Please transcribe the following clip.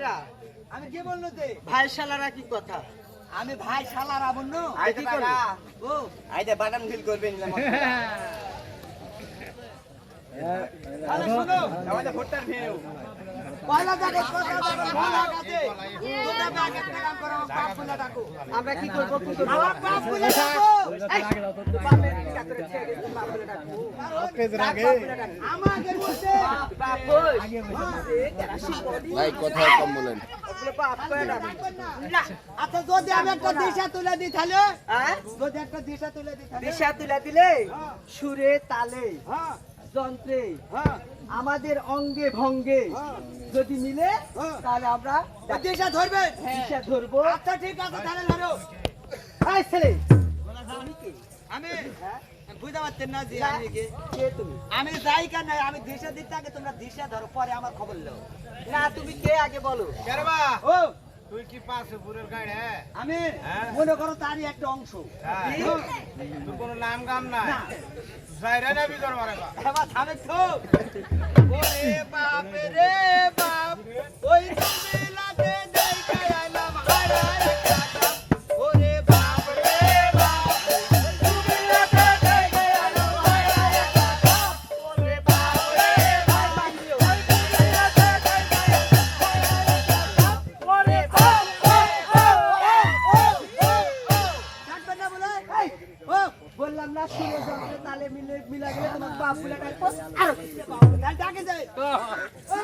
এরা আমি কি বলল তে ভাই শালারা কি কথা? আমি ভাই শালার আবন্ন আই কি করবি? ও। আইতে বাদাম ঢিল শোনো। আমাদের ভিউ ডাকো। আমরা কি করব? ভাই কথা কম বলেন। আচ্ছা যদি আমি একটা দিশা তুলে দিই তাহলে? হ্যাঁ? যদি একটা দিশা তুলে দিই দিশা তুলে দিলে হ্যাঁ। সুরে তালে হ্যাঁ। যন্ত্রে হ্যাঁ। আমাদের অঙ্গে ভঙ্গে হ্যাঁ। যদি মিলে হ্যাঁ। তাহলে আমরা দিশা ধরবে? দিশা ধরবো। আচ্ছা ঠিক আছে তাহলে ধরো। ছেলে। আমি বুঝতে পারতেন না আমি কে? তুমি? আমি আমি দিশা দিতে আগে ধরো পরে আমার খবর লো। তুমি কে আগে বলো? ও। তুই কি পাশেপুরের গাড়ি হ্যাঁ? আমি হ্যাঁ? মনে করো তারই একটা অংশ। হ্যাঁ। কোনো নাম গাম না। Ah, ah, ah, ah,